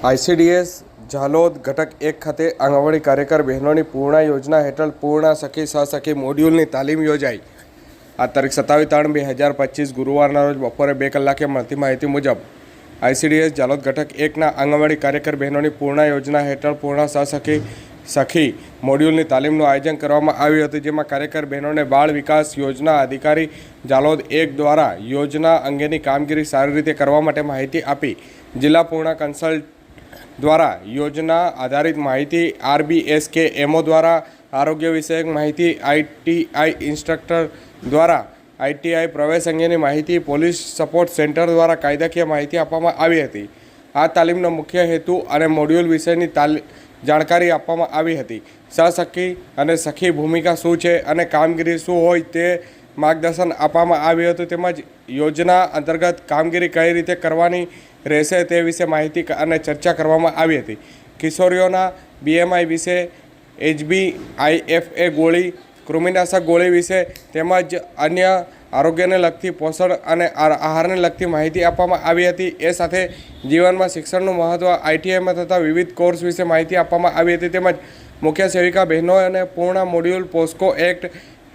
ICDS Jhalod ઘટક એક ખાતે આંગણવાડી કાર્યકર બહેનોની પૂર્ણા યોજના હેઠળ પૂર્ણા સખી સહસખી મોડ્યુલની તાલીમ યોજાઈ. આ તારીખ સત્તાવીસ ત્રણ બે હજાર પચીસ ગુરુવારના રોજ બપોરે બે કલાકે મળતી માહિતી મુજબ આઈસીડીએસ ઝાલોદ ઘટક એકના આંગણવાડી કાર્યકર બહેનોની પૂર્ણા યોજના હેઠળ પૂર્ણા સહસખી સખી મોડ્યુલની તાલીમનું આયોજન કરવામાં આવ્યું હતું, જેમાં કાર્યકર બહેનોને બાળ વિકાસ યોજના અધિકારી ઝાલોદ એક દ્વારા યોજના અંગેની કામગીરી સારી રીતે કરવા માટે માહિતી આપી. જિલ્લા પૂર્ણા કન્સલ્ટ દ્વારા યોજના આધારિત માહિતી આરબીએસ કે એમઓ દ્વારા આરોગ્ય વિષયક માહિતી આઈટીઆઈ ઇન્સ્ટ્રક્ટર દ્વારા આઈટીઆઈ પ્રવેશ અંગેની માહિતી પોલીસ સપોર્ટ સેન્ટર દ્વારા કાયદાકીય માહિતી આપવામાં આવી હતી. આ તાલીમનો મુખ્ય હેતુ અને મોડ્યુલ વિષયની જાણકારી આપવામાં આવી હતી. સહસખી અને સખી ભૂમિકા શું છે અને કામગીરી શું હોય તે માર્ગદર્શન આપવામાં આવ્યું હતું તેમજ યોજના અંતર્ગત કામગીરી કઈ રીતે કરવાની રહેશે તે વિશે માહિતી અને ચર્ચા કરવામાં આવી હતી. કિશોરીઓના બીએમઆઈ વિશે એચબી આઈએફએ ગોળી, કૃમિનાશક ગોળી વિશે તેમજ અન્ય આરોગ્યને લગતી પોષણ અને આહારને લગતી માહિતી આપવામાં આવી હતી. એ સાથે જીવનમાં શિક્ષણનું મહત્ત્વ આઈટીઆઈમાં થતા વિવિધ કોર્સ વિશે માહિતી આપવામાં આવી હતી તેમજ મુખ્ય સેવિકા બહેનો અને પૂર્ણ module POCSO act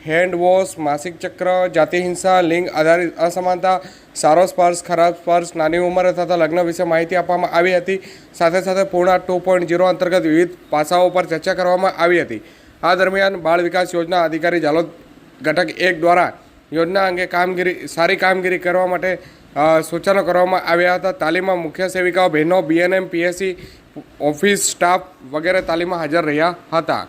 hand wash માસિક ચક્ર, જાતિ હિંસા, લિંગ આધારિત અસમાનતા, સારો સ્પર્શ, ખરાબ સ્પર્શ, નાની ઉંમરે થતા લગ્ન વિશે માહિતી આપવામાં આવી હતી. સાથે સાથે પૂર્ણા ટુ પોઈન્ટ ઝીરો અંતર્ગત વિવિધ પાસાઓ પર ચર્ચા કરવામાં આવી હતી. આ દરમિયાન બાળ વિકાસ યોજના અધિકારી જાલોદ ઘટક એક દ્વારા યોજના અંગે કામગીરી, સારી કામગીરી કરવા માટે સૂચનો કરવામાં આવ્યા હતા. તાલીમમાં મુખ્ય સેવિકાઓ બહેનો બીએનએમ પીએસસી ઓફિસ સ્ટાફ વગેરે તાલીમમાં હાજર રહ્યા હતા.